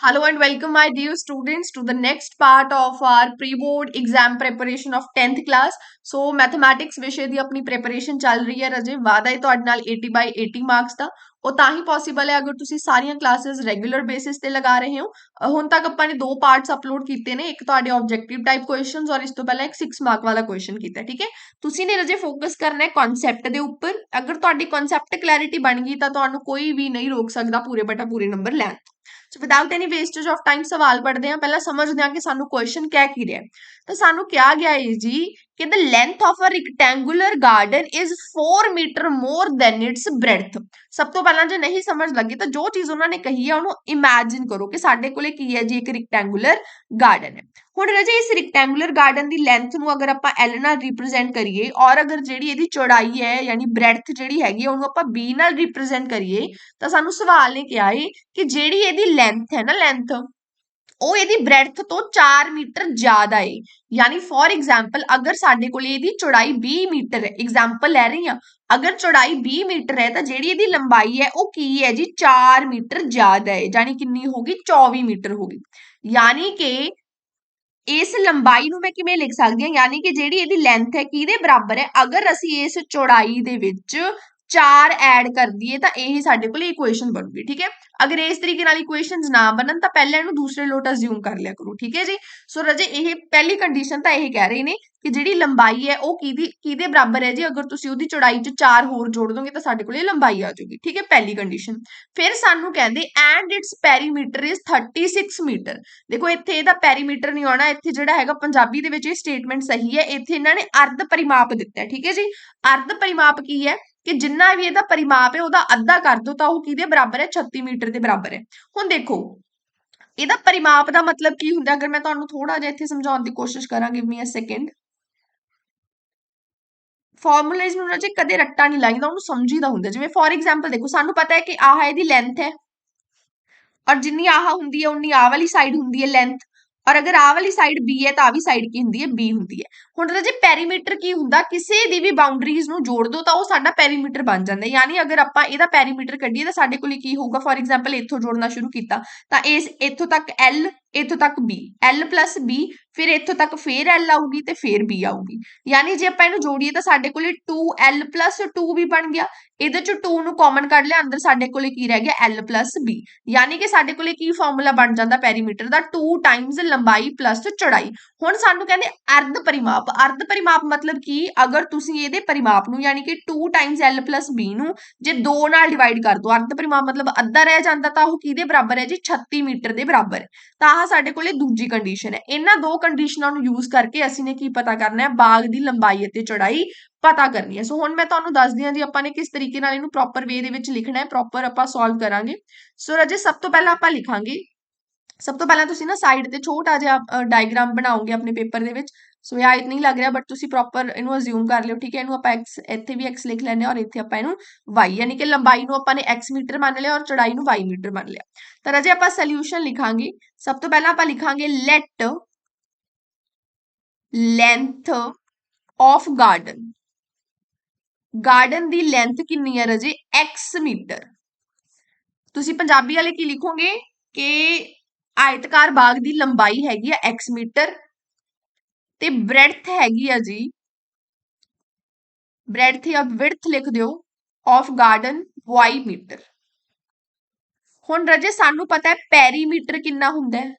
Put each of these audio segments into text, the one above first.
Hello and welcome my dear students to the next part of our pre-board exam preparation of 10th class. So mathematics ਵਿਸ਼ੇ ਦੀ ਆਪਣੀ preparation ਚੱਲ ਰਹੀ ਹੈ ਰਜੇ ਵਾਦਾ ਹੈ ਤੁਹਾਡੇ ਨਾਲ 80 ਬਾਈ 80 ਮਾਰਕਸ ਦਾ ਉਹ ਤਾਂ ਹੀ ਪੋਸੀਬਲ ਹੈ, ਅਗਰ ਤੁਸੀਂ ਸਾਰੀਆਂ ਕਲਾਸਿਸ ਰੈਗੂਲਰ ਬੇਸਿਸ ਤੇ ਲਗਾ ਰਹੇ ਹੋ। ਹੁਣ ਤੱਕ ਆਪਾਂ ਨੇ ਦੋ ਪਾਰਟਸ ਅਪਲੋਡ ਕੀਤੇ ਨੇ, ਇੱਕ ਤੁਹਾਡੇ ਆਬਜੈਕਟਿਵ ਟਾਈਪ ਕੁਐਸਚਨਸ ਔਰ ਇਸ ਤੋਂ ਪਹਿਲਾਂ ਇੱਕ 6 ਮਾਰਕ ਵਾਲਾ ਕੁਐਸਚਨ ਕੀਤਾ, ਠੀਕ ਹੈ? ਤੁਸੀਂ ਨੇ ਰਜੇ ਫੋਕਸ ਕਰਨਾ ਹੈ ਕਨਸੈਪਟ ਦੇ ਉੱਪਰ। ਅਗਰ ਤੁਹਾਡੀ ਕਨਸੈਪਟ ਕਲੈਰਿਟੀ ਬਣ ਗਈ ਤਾਂ ਤੁਹਾਨੂੰ ਕੋਈ ਵੀ ਨਹੀਂ ਰੋਕ ਸਕਦਾ ਪੂਰੇ ਬਟਾ ਪੂਰੇ ਨੰਬਰ ਲੈਣ ਤੋਂ। So without any wastage of time ਸਵਾਲ ਪੜ੍ਹਦੇ ਹਾਂ। ਪਹਿਲਾਂ ਸਮਝਦੇ ਹਾਂ ਕਿ ਸਾਨੂੰ ਕੁਐਸਚਨ ਕਹਿ ਕੀ ਰਿਹਾ ਤਾਂ ਸਾਨੂੰ ਕਿਹਾ ਗਿਆ ਹੈ ਜੀ ਕਿ the length of a rectangular garden is 4 meter more than its breadth. ਸਭ ਤੋਂ ਪਹਿਲਾਂ ਜੇ ਨਹੀਂ ਸਮਝ ਲੱਗੀ ਤਾਂ ਜੋ ਚੀਜ਼ ਉਹਨਾਂ ਨੇ ਕਹੀ ਹੈ ਉਹਨੂੰ ਇਮੇਜਿਨ ਕਰੋ ਕਿ ਸਾਡੇ ਕੋਲੇ ਕੀ ਹੈ ਜੀ, ਇੱਕ rectangular garden ਹੈ। ਹੁਣ ਰਾਜੇ ਇਸ rectangular ਗਾਰਡਨ ਦੀ ਲੈਂਥ ਨੂੰ ਅਗਰ ਆਪਾਂ L ਨਾਲ ਰਿਪਰੈਜ਼ੈਂਟ ਕਰੀਏ ਔਰ ਅਗਰ ਜਿਹੜੀ ਇਹਦੀ ਚੌੜਾਈ ਹੈ, ਯਾਨੀ breadth ਜਿਹੜੀ ਹੈਗੀ ਹੈ ਉਹਨੂੰ ਆਪਾਂ B ਨਾਲ ਰਿਪਰੈਜ਼ੈਂਟ ਕਰੀਏ, ਤਾਂ ਸਾਨੂੰ ਸਵਾਲ ਨੇ ਕਿਹਾ ਹੈ ਕਿ ਜਿਹੜੀ ਇਹਦੀ ਲੈਂਥ ਹੈ ਨਾ ਲੈਂਥ ਉਹ ਇਹਦੀ ਬ੍ਰੈਡਥ ਤੋਂ 4 ਮੀਟਰ ਜ਼ਿਆਦਾ ਹੈ ਯਾਨੀ ਫੋਰ ਐਗਜ਼ਾਮਪਲ ਅਗਰ ਸਾਡੇ ਕੋਲ ਇਹਦੀ ਚੌੜਾਈ 20 ਮੀਟਰ ਹੈ ਐਗਜ਼ਾਮਪਲ ਲੈ ਰਹੀ ਹਾਂ, ਅਗਰ ਚੌੜਾਈ 20 ਮੀਟਰ ਹੈ ਤਾਂ ਜਿਹੜੀ ਇਹਦੀ ਲੰਬਾਈ ਹੈ ਉਹ ਕੀ ਹੈ ਜੀ? 4 ਮੀਟਰ ਜ਼ਿਆਦਾ ਹੈ ਯਾਨੀ ਕਿੰਨੀ ਹੋਗੀ 24 ਮੀਟਰ ਹੋਗੀ ਯਾਨੀ ਕਿ ਇਸ ਲੰਬਾਈ ਨੂੰ ਮੈਂ ਕਿਵੇਂ ਲਿਖ ਸਕਦੀ ਹਾਂ? ਯਾਨੀ ਕਿ ਜਿਹੜੀ ਇਹਦੀ ਲੈਂਥ ਹੈ ਕਿਹਦੇ ਬਰਾਬਰ ਹੈ? ਅਗਰ ਅਸੀਂ ਇਸ ਚੌੜਾਈ ਦੇ ਵਿੱਚ 4 ਐਡ ਕਰ ਦਈਏ ਤਾਂ ਇਹ ਸਾਡੇ ਕੋਲ ਇਕੁਏਸ਼ਨ ਬਣੂਗੀ, ਠੀਕ ਹੈ ਅਗਰ ਇਸ ਤਰੀਕੇ ਨਾਲ ਇਕੁਏਸ਼ਨਸ ਨਾ ਬਣਨ ਤਾਂ ਪਹਿਲਾਂ ਇਹਨੂੰ ਦੂਸਰੇ ਲੋਟ ਅਸਿਊਮ ਕਰ ਲਿਆ ਕਰੋ, ਠੀਕ ਹੈ ਜੀ? ਸੋ ਰਜੇ, ਇਹ ਪਹਿਲੀ ਕੰਡੀਸ਼ਨ ਤਾਂ ਇਹ ਕਹਿ ਰਹੇ ਨੇ ਕਿ ਜਿਹੜੀ ਲੰਬਾਈ ਹੈ ਉਹ ਕਿਹਦੀ, ਕਿਹਦੇ ਬਰਾਬਰ ਹੈ ਜੀ? ਅਗਰ ਤੁਸੀਂ ਉਹਦੀ ਚੌੜਾਈ 'ਚ 4 ਹੋਰ ਜੋੜ ਦੋਗੇ ਤਾਂ ਸਾਡੇ ਕੋਲ ਇਹ ਲੰਬਾਈ ਆ ਜਾਊਗੀ, ਠੀਕ ਹੈ ਪਹਿਲੀ ਕੰਡੀਸ਼ਨ ਫਿਰ ਸਾਨੂੰ ਕਹਿੰਦੇ and its perimeter is 36 metre ਦੇਖੋ, ਇੱਥੇ ਇਹਦਾ ਪੈਰੀਮੀਟਰ ਨਹੀਂ ਆਉਣਾ, ਇੱਥੇ ਜਿਹੜਾ ਹੈਗਾ ਪੰਜਾਬੀ ਦੇ ਵਿੱਚ ਇਹ ਸਟੇਟਮੈਂਟ ਸਹੀ ਹੈ, ਇੱਥੇ ਇਹਨਾਂ ਨੇ ਅਰਧ ਪਰਿਮਾਪ ਦਿੱਤਾ, ਠੀਕ ਹੈ ਜੀ? ਅਰਧ ਪਰਿਮਾਪ ਕੀ ਹੈ? ਕਿ ਜਿੰਨਾ ਵੀ ਇਹਦਾ ਪਰਿਮਾਪ ਹੈ, ਉਹਦਾ ਅੱਧਾ ਕਰ ਦੋ ਤਾਂ ਉਹ ਕਿਹਦੇ ਬਰਾਬਰ ਹੈ? 36 ਮੀਟਰ ਦੇ ਬਰਾਬਰ ਹੈ। ਹੁਣ ਦੇਖੋ, ਇਹਦਾ ਪਰਿਮਾਪ ਦਾ ਮਤਲਬ ਕੀ ਹੁੰਦਾ? ਅਗਰ ਮੈਂ ਤੁਹਾਨੂੰ ਥੋੜਾ ਜਿਹਾ ਇੱਥੇ ਸਮਝਾਉਣ ਦੀ ਕੋਸ਼ਿਸ਼ ਕਰਾਂ give me a second formulas ਨੂੰ ਰਾਜੇ ਕਦੇ ਰੱਟਾ ਨਹੀਂ ਲਾਈਦਾ, ਉਹਨੂੰ ਸਮਝੀਦਾ ਹੁੰਦਾ। ਜਿਵੇਂ ਫੋਰ ਐਗਜ਼ਾਮਪਲ ਦੇਖੋ, ਸਾਨੂੰ ਪਤਾ ਹੈ ਕਿ ਆਹ ਇਹਦੀ ਲੈਂਥ ਹੈ। ਔਰ ਜਿੰਨੀ ਆਹ ਹੁੰਦੀ ਹੈ, ਉਨੀ ਆਹ ਵਾਲੀ ਸਾਈਡ ਹੁੰਦੀ ਹੈ ਲੈਂਥ ਔਰ ਅਗਰ ਆਹ ਵਾਲੀ ਸਾਈਡ B ਹੈ ਤਾਂ ਆਹ ਵੀ ਸਾਈਡ ਕੀ ਹੁੰਦੀ ਹੈ? B ਹੁੰਦੀ ਹੈ। ਹੁਣ ਰਾਜੇ ਪੈਰੀਮੀਟਰ ਕੀ ਹੁੰਦਾ? ਕਿਸੇ ਦੀ ਵੀ ਬਾਉਂਡਰੀਜ਼ ਨੂੰ ਜੋੜ ਦੋ ਤਾਂ ਉਹ ਸਾਡਾ ਪੈਰੀਮੀਟਰ ਬਣ ਜਾਂਦਾ ਯਾਨੀ ਅਗਰ ਆਪਾਂ ਇਹਦਾ ਪੈਰੀਮੀਟਰ ਕੱਢੀਏ ਤਾਂ ਸਾਡੇ ਕੋਲ ਕੀ ਹੋਊਗਾ? ਫੋਰ ਐਗਜ਼ਾਮਪਲ ਇੱਥੋਂ ਜੋੜਨਾ ਸ਼ੁਰੂ ਕੀਤਾ ਤਾਂ ਇਸ, ਇੱਥੋਂ ਤੱਕ L ਇੱਥੋਂ ਤੱਕ B, L B, ਫਿਰ ਇੱਥੋਂ ਤੱਕ ਫੇਰ L ਆਊਗੀ ਤੇ ਫੇਰ B ਆਊਗੀ। ਯਾਨੀ ਜੇ ਆਪਾਂ ਇਹਨੂੰ ਜੋੜੀਏ ਤਾਂ ਸਾਡੇ ਕੋਲੇ 2L 2 ਵੀ ਬਣ ਗਿਆ। ਇਹਦੇ ਚੋਂ 2 ਨੂੰ ਕਾਮਨ ਕੱਢ ਲਿਆ, ਅੰਦਰ ਸਾਡੇ ਕੋਲੇ ਕੀ ਰਹਿ ਗਿਆ? L B ਯਾਨੀ ਕਿ ਸਾਡੇ ਕੋਲੇ ਕੀ ਫਾਰਮੂਲਾ ਬਣ ਜਾਂਦਾ ਪੈਰੀਮੀਟਰ ਦਾ? 2 ਟਾਈਮਸ ਲੰਬਾਈ ਚੌੜਾਈ। ਹੁਣ ਸਾਨੂੰ ਕਹਿੰਦੇ ਅਰਧ ਪਰਿਮਾਪ। ਅਰਧ ਪਰਿਮਾਪ ਮਤਲਬ ਕੀ? ਅਗਰ ਤੁਸੀਂ ਇਹਦੇ ਪਰਿਮਾਪ ਨੂੰ ਯਾਨੀ ਕਿ 2 ਟਾਈਮਸ L B ਨੂੰ ਜੇ 2 ਨਾਲ ਡਿਵਾਈਡ ਕਰ ਦੋ, ਅਰਧ ਪਰਿਮਾਪ ਮਤਲਬ ਅੱਧਾ ਰਹਿ ਜਾਂਦਾ ਤਾਂ ਉਹ ਕਿਹਦੇ ਬਰਾਬਰ ਹੈ ਜੀ? 36 ਮੀਟਰ ਦੇ ਬਰਾਬਰ ਤਾਂ ਆਹ ਸਾਡੇ ਕੋਲੇ ਦੂਜੀ ਕੰਡੀਸ਼ਨ ਹੈ। ਇਹਨਾਂ ਦੋ ਕੰਡੀਸ਼ਨਾਂ ਨੂੰ ਯੂਜ਼ ਕਰਕੇ ਅਸੀਂ ਨੇ ਕੀ ਪਤਾ ਕਰਨਾ ਹੈ? ਬਾਗ ਦੀ ਲੰਬਾਈ ਅਤੇ ਚੌੜਾਈ ਪਤਾ ਕਰਨੀ ਹੈ। ਸੋ ਹੁਣ ਮੈਂ ਤੁਹਾਨੂੰ ਦੱਸਦੀ ਹਾਂ ਜੀ ਆਪਾਂ ਨੇ ਕਿਸ ਤਰੀਕੇ ਨਾਲ ਇਹਨੂੰ ਪ੍ਰੋਪਰ ਵੇ ਦੇ ਵਿੱਚ ਲਿਖਣਾ ਹੈ। ਪ੍ਰੋਪਰ ਆਪਾਂ ਸੋਲਵ ਕਰਾਂਗੇ। ਸੋ ਰਜੇ, ਸਭ ਤੋਂ ਪਹਿਲਾਂ ਆਪਾਂ ਲਿਖਾਂਗੇ। ਸਭ ਤੋਂ ਪਹਿਲਾਂ ਤੁਸੀਂ ਨਾ ਸਾਈਡ ਤੇ ਛੋਟਾ ਜਿਹਾ ਡਾਇਗਰਾਮ ਬਣਾਓਗੇ ਆਪਣੇ ਪੇਪਰ ਦੇ ਵਿੱਚ। ਸੋ ਇਹ ਆਇਤ ਨਹੀਂ ਲੱਗ ਰਿਹਾ ਬਟ ਤੁਸੀਂ ਪ੍ਰੋਪਰ ਇਹਨੂੰ ਅਸਿਊਮ ਕਰ ਲਿਓ ਠੀਕ ਹੈ ਇਹਨੂੰ ਆਪਾਂ x ਇੱਥੇ ਵੀ x ਲਿਖ ਲੈਣੇ ਔਰ ਇੱਥੇ ਆਪਾਂ ਇਹਨੂੰ y ਯਾਨੀ ਕਿ ਲੰਬਾਈ ਨੂੰ ਆਪਾਂ ਨੇ x ਮੀਟਰ ਮੰਨ ਲਿਆ ਔਰ ਚੌੜਾਈ ਨੂੰ y ਮੀਟਰ ਮੰਨ ਲਿਆ ਤਾਂ ਰਾਜੇ ਆਪਾਂ ਸੋਲੂਸ਼ਨ ਲਿਖਾਂਗੇ ਸਭ ਤੋਂ ਪਹਿਲਾਂ ਆਪਾਂ ਲਿਖਾਂਗੇ let length of garden garden the length ਕਿੰਨੀ ਹੈ ਰਜੇ x ਮੀਟਰ ਤੁਸੀਂ ਪੰਜਾਬੀ ਵਾਲੇ ਕੀ ਲਿਖੋਗੇ ਕਿ ਆਇਤਕਾਰ ਬਾਗ ਦੀ ਲੰਬਾਈ ਹੈਗੀ ਆ x ਮੀਟਰ ਤੇ ਬ੍ਰੈਡਥ ਹੈਗੀ ਆ ਜੀ। ਬ੍ਰੈਡਥ ਜਾਂ ਵਿਡਥ ਲਿਖ ਦਿਓ ਆਫ ਗਾਰਡਨ y ਮੀਟਰ ਹੁਣ ਰਜੇ, ਸਾਨੂੰ ਪਤਾ ਹੈ ਪੈਰੀਮੀਟਰ ਕਿੰਨਾ ਹੁੰਦਾ ਹੈ।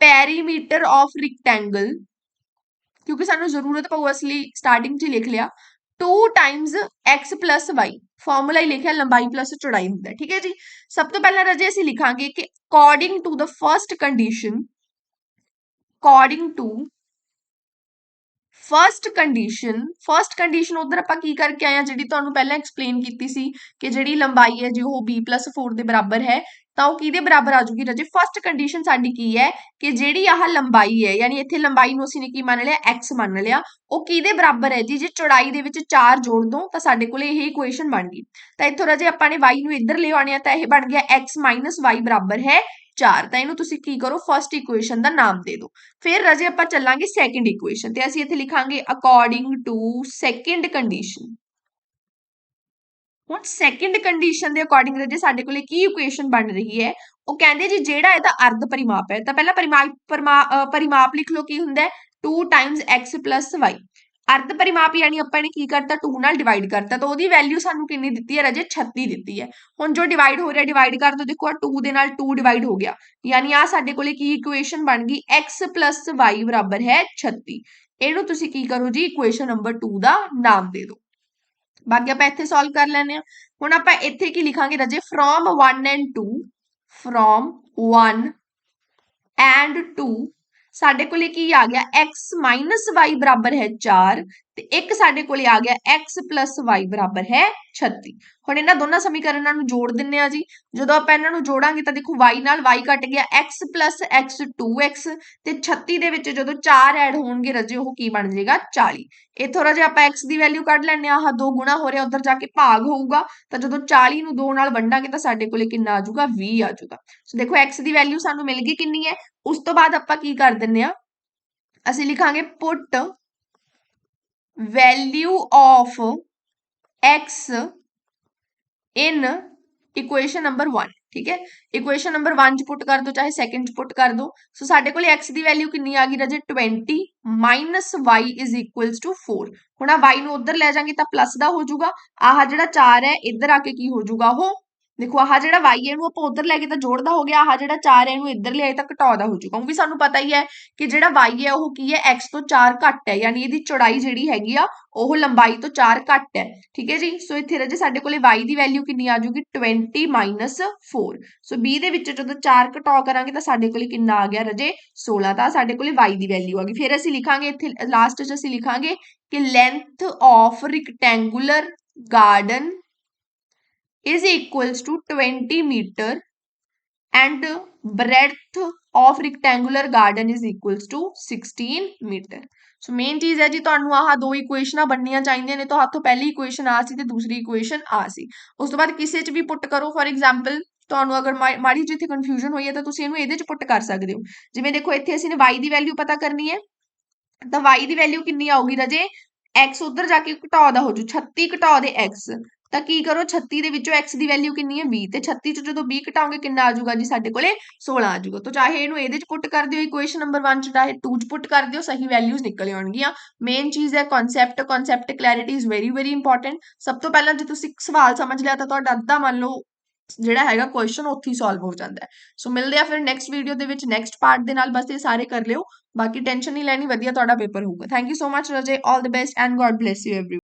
ਪੈਰੀਮੀਟਰ ਆਫ ਰੈਕਟੈਂਗਲ ਕਿਉਂਕਿ ਸਾਨੂੰ ਜ਼ਰੂਰਤ ਪਊ ਅਸਲੀ ਸਟਾਰਟਿੰਗ 'ਚ ਲਿਖ ਲਿਆ 2 ਟਾਈਮਸ x y ਫਾਰਮੂਲਾ ਹੀ ਲਿਖਿਆ, ਲੰਬਾਈ ਪਲੱਸ ਚੌੜਾਈ ਹੁੰਦਾ ਠੀਕ ਹੈ ਜੀ? ਸਭ ਤੋਂ ਪਹਿਲਾਂ ਰਜੇ, ਅਸੀਂ ਲਿਖਾਂਗੇ ਕਿ according to the first condition according to first condition first condition ਉਧਰ ਆਪਾਂ ਕੀ ਕਰਕੇ ਆਏ ਜਿਹੜੀ ਤੁਹਾਨੂੰ ਪਹਿਲਾਂ ਐਕਸਪਲੇਨ ਕੀਤੀ ਸੀ ਕਿ ਜਿਹੜੀ ਲੰਬਾਈ ਹੈ, ਜੀ ਉਹ b 4 ਦੇ ਬਰਾਬਰ ਹੈ, ਤਾਂ ਉਹ ਕਿਹਦੇ ਬਰਾਬਰ ਆ ਜੂਗੀ ਰਾਜੇ? ਫਰਸਟ ਕੰਡੀਸ਼ਨ ਸਾਡੀ ਕੀ ਹੈ ਕਿ ਜਿਹੜੀ ਆਹ ਲੰਬਾਈ ਹੈ, ਯਾਨੀ ਇੱਥੇ ਲੰਬਾਈ ਨੂੰ ਅਸੀਂ ਨੇ ਕੀ ਮੰਨ ਲਿਆ, x ਮੰਨ ਲਿਆ, ਉਹ ਕਿਹਦੇ ਬਰਾਬਰ ਹੈ ਜੀ? ਜੇ ਚੌੜਾਈ ਦੇ ਵਿੱਚ 4 ਜੋੜ ਦੋ, ਤਾਂ ਸਾਡੇ ਕੋਲੇ ਇਹ ਇਕੁਏਸ਼ਨ ਬਣ ਗਈ। ਤਾਂ ਇੱਥੋਂ ਰਾਜੇ ਆਪਾਂ ਨੇ y ਨੂੰ ਇੱਧਰ ਲੈ ਆ, ਤਾਂ ਇਹ ਬਣ ਗਿਆ x y ਬਰਾਬਰ ਹੈ। 4 ਤਾਂ ਇਹਨੂੰ ਤੁਸੀਂ ਕੀ ਕਰੋ? ਫਰਸਟ ਇਕੁਏਸ਼ਨ ਦਾ ਨਾਮ ਦੇ ਦਿਓ। ਫਿਰ ਰਾਜੇ ਆਪਾਂ ਚੱਲਾਂਗੇ ਸੈਕੰਡ ਇਕੁਏਸ਼ਨ ਤੇ ਅਸੀਂ ਇੱਥੇ ਲਿਖਾਂਗੇ ਅਕੋਰਡਿੰਗ ਟੂ ਸੈਕੰਡ ਕੰਡੀਸ਼ਨ ਹੁਣ ਸੈਕੰਡ ਕੰਡੀਸ਼ਨ ਦੇ ਅਕੋਰਡਿੰਗ ਰਾਜੇ ਸਾਡੇ ਕੋਲੇ ਕੀ ਇਕੁਏਸ਼ਨ ਬਣ ਰਹੀ ਹੈ? ਉਹ ਕਹਿੰਦੇ ਜੀ ਜਿਹੜਾ ਇਹਦਾ ਅਰਧ ਪਰਿਮਾਪ ਹੈ, ਤਾਂ ਪਹਿਲਾਂ ਪਰਿਮਾਪ ਪਰਮਾ- ਪਰਿਮਾਪ ਲਿਖ ਲਓ ਕੀ ਹੁੰਦਾ ਹੈ? 2 x y ਅਰਧ ਪਰਿਮਾਪ ਯਾਨੀ ਆਪਾਂ ਨੇ ਕੀ ਕਰਤਾ 2 ਨਾਲ ਡਿਵਾਈਡ ਕਰਤਾ, ਤਾਂ ਉਹਦੀ ਵੈਲਿਊ ਸਾਨੂੰ ਕਿੰਨੀ ਦਿੱਤੀ ਹੈ ਰਾਜੇ? 36 ਦਿੱਤੀ ਹੈ। ਹੁਣ ਜੋ ਡਿਵਾਈਡ ਹੋ ਰਿਹਾ ਡਿਵਾਈਡ ਕਰ ਦੋ ਦੇਖੋ ਆ 2 ਦੇ ਨਾਲ 2 ਡਿਵਾਈਡ ਹੋ ਗਿਆ। ਯਾਨੀ ਆ ਸਾਡੇ ਕੋਲੇ ਕੀ ਇਕੁਏਸ਼ਨ ਬਣ ਗਈ? x y ਬਰਾਬਰ ਹੈ 36 ਇਹਨੂੰ ਤੁਸੀਂ ਕੀ ਕਰੋ ਜੀ? ਇਕੁਏਸ਼ਨ ਨੰਬਰ 2 ਦਾ ਨਾਮ ਦੇ ਦਿਓ। ਬਾਕੀ ਆਪਾਂ ਇੱਥੇ ਸੋਲਵ ਕਰ ਲੈਣੇ ਆ ਹੁਣ ਆਪਾਂ ਇੱਥੇ ਕੀ ਲਿਖਾਂਗੇ ਰਾਜੇ? ਫਰੋਮ 1 ਐਂਡ 2 ਫਰੋਮ 1 ਐਂਡ 2 ਸਾਡੇ ਕੋਲੇ ਕੀ ਆ ਗਿਆ x y ਬਰਾਬਰ ਹੈ 4 ਤੇ ਇੱਕ ਸਾਡੇ ਕੋਲੇ ਆ ਗਿਆ x y ਬਰਾਬਰ ਹੈ 36 ਹੁਣ ਇਹਨਾਂ ਦੋਨਾਂ ਸਮੀਕਰਨਾਂ ਨੂੰ ਜੋੜ ਦਿੰਨੇ ਆ ਜੀ। ਜਦੋਂ ਆਪਾਂ ਇਹਨਾਂ ਨੂੰ ਜੋੜਾਂਗੇ ਤਾਂ ਦੇਖੋ y ਨਾਲ y ਕੱਟ ਗਿਆ, x x 2x ਤੇ 36 ਦੇ ਵਿੱਚ ਜਦੋਂ 4 ਐਡ ਹੋਣਗੇ ਰਜੇ ਉਹ ਕੀ ਬਣ ਜਾਏਗਾ? 40 ਇੱਥੋਂ ਰਜੇ ਆਪਾਂ x ਦੀ ਵੈਲਿਊ ਕੱਢ ਲੈਣੇ ਆ ਆਹ ਦੋ ਗੁਣਾ ਹੋ ਰਿਹਾ, ਉਧਰ ਜਾ ਕੇ ਭਾਗ ਹੋਊਗਾ। ਤਾਂ ਜਦੋਂ 40 ਨੂੰ 2 ਨਾਲ ਵੰਡਾਂਗੇ ਤਾਂ ਸਾਡੇ ਕੋਲੇ ਕਿੰਨਾ ਆ ਜਾਊਗਾ? 20 ਆ ਜਾਊਗਾ। ਸੋ ਦੇਖੋ x ਦੀ ਵੈਲਿਊ ਸਾਨੂੰ ਮਿਲ ਗਈ ਕਿੰਨੀ ਹੈ? ਉਸ ਤੋਂ ਬਾਅਦ ਆਪਾਂ ਕੀ ਕਰ ਦਿੰਨੇ ਆ ਅਸੀਂ ਲਿਖਾਂਗੇ put value of x in equation number 1 ਠੀਕ ਹੈ? ਇਕੁਏਸ਼ਨ ਨੰਬਰ 1 ਚ ਪੁੱਟ ਕਰ ਦੋ, ਚਾਹੇ ਸੈਕੰਡ ਚ ਪੁੱਟ ਕਰ ਦੋ। ਸੋ ਸਾਡੇ ਕੋਲ x ਦੀ ਵੈਲਿਊ ਕਿੰਨੀ ਆ ਗਈ ਰਾਜੇ? 20 y is equals to 4 ਹੁਣ ਆ y ਨੂੰ ਉਧਰ ਲੈ ਜਾਾਂਗੇ ਤਾਂ ਪਲੱਸ ਦਾ ਹੋ ਜਾਊਗਾ। ਆਹ ਜਿਹੜਾ 4 ਹੈ, ਇੱਧਰ ਆ ਕੇ ਕੀ ਹੋ ਜਾਊਗਾ? ਉਹ ਦੇਖੋ, ਆਹ ਜਿਹੜਾ y ਹੈ ਇਹਨੂੰ ਆਪਾਂ ਉਧਰ ਲੈ ਕੇ ਤਾਂ ਜੋੜਦਾ ਹੋ ਗਿਆ, ਆਹ ਜਿਹੜਾ 4 ਹੈ ਇਹਨੂੰ ਇੱਧਰ ਲਿਆਏ ਤਾਂ ਘਟਾਉਦਾ ਹੋ ਜਾਊਗਾ। ਉਹ ਵੀ ਸਾਨੂੰ ਪਤਾ ਹੀ ਹੈ ਕਿ ਜਿਹੜਾ y ਹੈ ਉਹ ਕੀ ਹੈ? X ਤੋਂ 4 ਘੱਟ ਹੈ, ਯਾਨੀ ਇਹਦੀ ਚੌੜਾਈ ਜਿਹੜੀ ਹੈਗੀ ਆ, ਉਹ ਲੰਬਾਈ ਤੋਂ 4 ਘੱਟ ਹੈ। ਠੀਕ ਹੈ ਜੀ? ਸੋ ਇੱਥੇ ਰਜੇ ਸਾਡੇ ਕੋਲੇ y ਦੀ ਵੈਲਿਊ ਕਿੰਨੀ ਆ ਜਾਊਗੀ? 20 4 ਸੋ b ਦੇ ਵਿੱਚ ਜਦੋਂ 4 ਘਟਾਓ ਕਰਾਂਗੇ ਤਾਂ ਸਾਡੇ ਕੋਲੇ ਕਿੰਨਾ ਆ ਗਿਆ ਰਜੇ? 16 ਤਾਂ ਸਾਡੇ ਕੋਲੇ y ਦੀ ਵੈਲਿਊ ਆ ਗਈ। ਫਿਰ ਅਸੀਂ ਲਿਖਾਂਗੇ ਇੱਥੇ ਲਾਸਟ 'ਚ ਅਸੀਂ ਲਿਖਾਂਗੇ ਕਿ length of rectangular garden is equals to 20 meter and breadth of rectangular garden is equals to 16 meter. So main ਚੀਜ਼ ਹੈ ਜੀ, ਤੁਹਾਨੂੰ ਆਹ ਦੋ ਇਕੁਏਸ਼ਨਾਂ ਬਣਨੀਆਂ ਚਾਹੀਦੀਆਂ ਨੇ, ਤਾਂ ਹੱਥੋਂ ਪਹਿਲੀ ਇਕੁਏਸ਼ਨ ਆ ਸੀ ਤੇ ਦੂਸਰੀ ਇਕੁਏਸ਼ਨ ਆ ਸੀ। ਉਸ ਤੋਂ ਬਾਅਦ ਕਿਸੇ 'ਚ ਵੀ ਪੁੱਟ ਕਰੋ ਫੋਰ ਐਗਜ਼ਾਮਪਲ ਤੁਹਾਨੂੰ ਅਗਰ ਮਾੜੀ ਜਿਹੀ ਕਨਫਿਊਜ਼ਨ ਹੋਈ ਹੈ, ਤਾਂ ਤੁਸੀਂ ਇਹਨੂੰ ਇਹਦੇ 'ਚ ਪੁੱਟ ਕਰ ਸਕਦੇ ਹੋ। ਜਿਵੇਂ ਦੇਖੋ, ਇੱਥੇ ਅਸੀਂ ਨੇ y ਦੀ ਵੈਲਿਊ ਪਤਾ ਕਰਨੀ ਹੈ, ਤਾਂ y ਦੀ ਵੈਲਿਊ ਕਿੰਨੀ ਆਊਗੀ ਰਜੇ? x ਉਧਰ ਜਾ ਕੇ ਘਟਾਓ ਦਾ ਹੋ ਜੂ 36 ਘਟਾਓ ਦੇ x ਤਾਂ ਕੀ ਕਰੋ 36 ਦੇ ਵਿੱਚੋਂ x ਦੀ ਵੈਲਿਊ ਕਿੰਨੀ ਹੈ? 20 ਤੇ 36 ਚੋਂ ਜਦੋਂ 20 ਘਟਾਓਗੇ, ਕਿੰਨਾ ਆ ਜਾਊਗਾ ਜੀ ਸਾਡੇ ਕੋਲੇ? 16 ਆ ਜਾਊਗਾ। ਤਾਂ ਚਾਹੇ ਇਹਨੂੰ ਇਹਦੇ ਚ ਪੁੱਟ ਕਰ ਦਿਓ ਇਕੁਏਸ਼ਨ ਨੰਬਰ 1 ਚ, ਚਾਹੇ 2 ਚ ਪੁੱਟ ਕਰ ਦਿਓ, ਸਹੀ ਵੈਲਿਊਜ਼ ਨਿਕਲ ਆਉਣਗੀਆਂ। ਮੇਨ ਚੀਜ਼ ਹੈ concept concept clarity is very very important ਸਭ ਤੋਂ ਪਹਿਲਾਂ ਜੇ ਤੁਸੀਂ ਸਵਾਲ ਸਮਝ ਲਿਆ ਤਾਂ ਤੁਹਾਡਾ ਅੱਧਾ ਮੰਨ ਲਓ, ਜਿਹੜਾ ਹੈਗਾ ਕੁਐਸਚਨ ਉੱਥੇ ਹੀ ਸੋਲਵ ਹੋ ਜਾਂਦਾ ਹੈ। ਸੋ ਮਿਲਦੇ ਆ ਫਿਰ ਨੈਕਸਟ ਵੀਡੀਓ ਦੇ ਵਿੱਚ ਨੈਕਸਟ ਪਾਰਟ ਦੇ ਨਾਲ। ਬਸ ਇਹ ਸਾਰੇ ਕਰ ਲਿਓ। ਬਾਕੀ ਟੈਨਸ਼ਨ ਨਹੀਂ ਲੈਣੀ, ਵਧੀਆ ਤੁਹਾਡਾ ਪੇਪਰ ਹੋਊਗਾ। Thank you so much Raje all the best and God bless you every